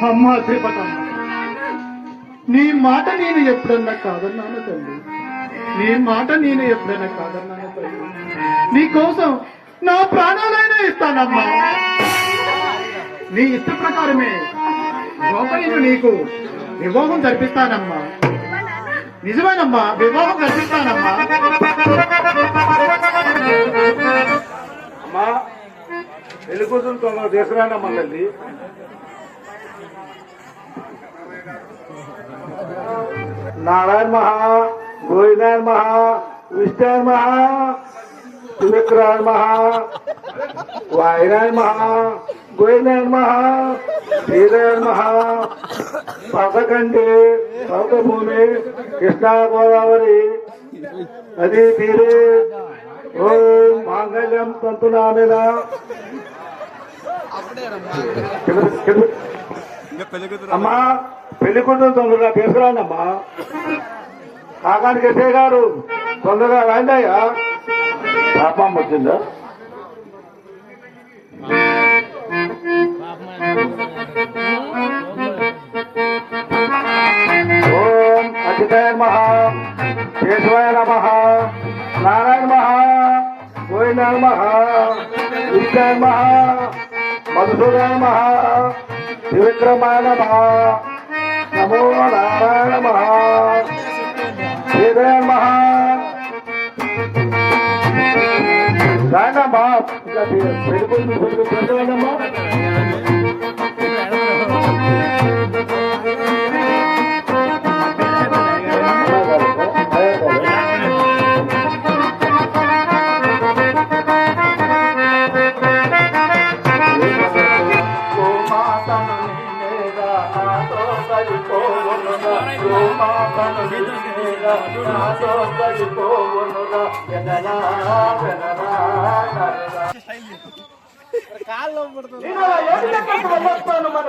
త్రిపటమ్మ నీ మాట నేను ఎప్పుడన్నా కాదన్నాను తల్లి. నీ మాట నేను ఎప్పుడన్నా కాదన్నాను తల్లి. నీ కోసం నా ప్రాణాలైనా ఇస్తానమ్మా. నీ ఇష్ట ప్రకారమే గోపయ్యను నీకు వివాహం జరిపిస్తానమ్మా. నిజమేనమ్మా వివాహం జరిపిస్తానమ్మా. అమ్మా పెళ్ళి కూతురు తొందర తీసుకురానమ్మా తల్లి. నారాయణ మహా గోవిందాయన మహా విష్ణాయన మహా త్రివిక్రాయణ మహా వాయునాయన మహా గోవిందాయన మహా శ్రీరాయణ మహా పదకండి భూమి కృష్ణా గోదావరి నదీ తీరే ఓం మాంగళ్యం తంతునామేన అమ్మా పెళ్ళి కూతురు తొందరగా తీసుకురాండి అమ్మా కాకానికి ఎస్ఐ గారు తొందరగా రాండి అయ్యా పాపం వచ్చిందా? ఓం అజితాయ మహా కేశవాయ నమ. నారాయణ మహా గోవిందాయ మహా విష్ణాయ మహా మధుసూదన మహా త్రివిక్రమాయ నమ నమో. నాతో కలిపోవునుగా రాయనమ్మా ఇంకా పెరుగుతుంది పెరుగు పెరుగుదమ్మా మన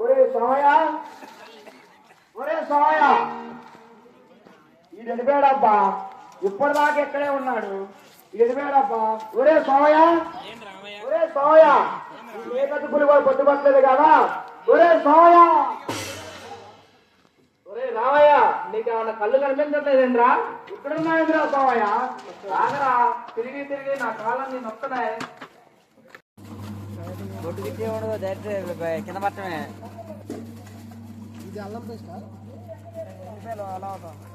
ఒరే సోమయ్య ఒరే సోమయ్య. ఈ వెళ్ళిపోయాడబ్బా ఇప్పటిదాకా ఇక్కడే ఉన్నాడు. ఈ వెళ్ళిపోయాడబ్బా ఒరే సోమయ్య ఒరే సోమయ్య ఏ కట్టుకుని కూడా పట్టుబట్టలేదు కదా? ఒరే సోమయ్య ఒరే రామయ్య నీకు ఏమన్నా కళ్ళు కనిపించట్లేదేంద్రా? ఇక్కడున్నాయింద్రా సోమయ్య రాగరా తిరిగి తిరిగి నా కాళ్ళని డైరెక్ట్ కింద పట్టమే. అనిపించినది రేవులు వస్తాయి నూట పదహారు రూపాయలకు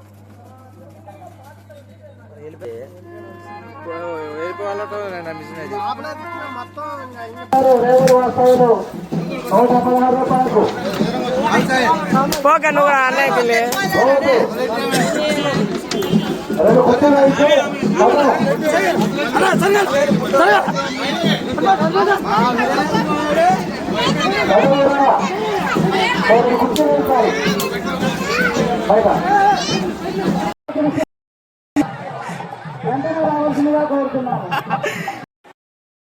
పోక నువ్వు అన్నయ్యకి బయట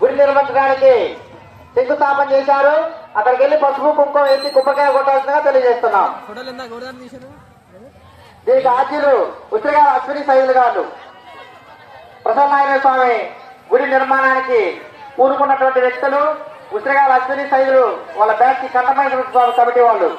గుడి నిర్మించడానికి శంకుస్థాపన చేశారు. అక్కడికి వెళ్ళి పసుపు కుంకుమ వేసి కుప్పకాయ కొట్టాల్సిందిగా తెలియజేస్తున్నాం. దీనికి ఆర్జీలు ఉసిరిగా అశ్విని శైలు గారు. ప్రసన్నాయన స్వామి గుడి నిర్మాణానికి పూనుకున్నటువంటి వ్యక్తులు ఉసిరిగా అశ్విని శైలు వాళ్ళ బ్యాచ్ కంటమైన స్వామి కమిటీ వాళ్ళు.